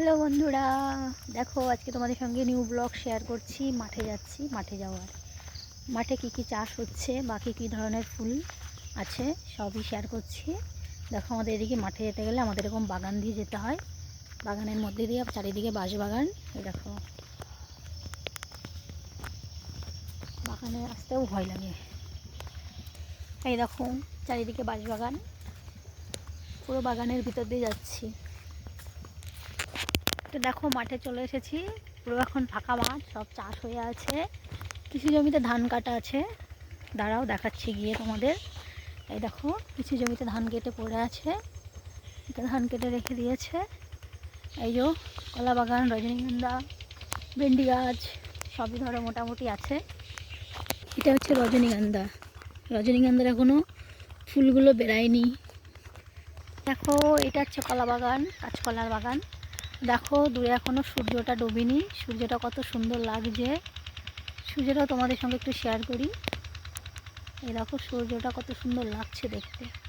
Hello বন্ধুরা, দেখো আজকে তোমাদের সঙ্গে নিউ ব্লগ শেয়ার করছি, মাঠে যাচ্ছি, মাঠে যাওয়ার। মাঠে কি কি চাষ হচ্ছে বা কী ধরনের ফুল আছে, সবই শেয়ার করছি। দেখো আমাদের এদিকে মাঠে যেতে গেলে আমাদের এরকম বাগান দিয়ে যেতে হয়। বাগানের মধ্যে দিয়ে চারিদিকে বাঁশ বাগান দেখো। বাগানে আসতেও ভয় লাগে। এই দেখো, চারিদিকে বাঁশ বাগান পুরো বাগানের ভিতর দিয়ে যাচ্ছি। তো দেখো, মাঠে চলে এসেছি। পুরো এখন ফাঁকা মাঠ, সব চাষ হয়ে আছে। কিছু জমিতে ধান কাটা আছে। দাঁড়াও, দেখাচ্ছি গিয়ে তোমাদের। এই দেখো, কিছু জমিতে ধান কেটে পড়ে আছে। এটা ধান কেটে রেখে দিয়েছে। এই যে, কলা বাগান, রজনীগন্ধা, ভেন্ডি গাছ, সবই ধরো মোটামুটি আছে। এটা হচ্ছে রজনীগন্ধা। রজনীগন্ধার এখনও ফুলগুলো বেরায়নি। দেখো, এটা হচ্ছে কলা বাগান কাঁচকলার বাগান। দেখো দূরে এখনও সূর্যটা ডোবেনি। সূর্যটা কত সুন্দর লাগছে। সূর্যটাও তোমাদের সঙ্গে একটু শেয়ার করি। এই দেখো, সূর্যটা কত সুন্দর লাগছে দেখতে।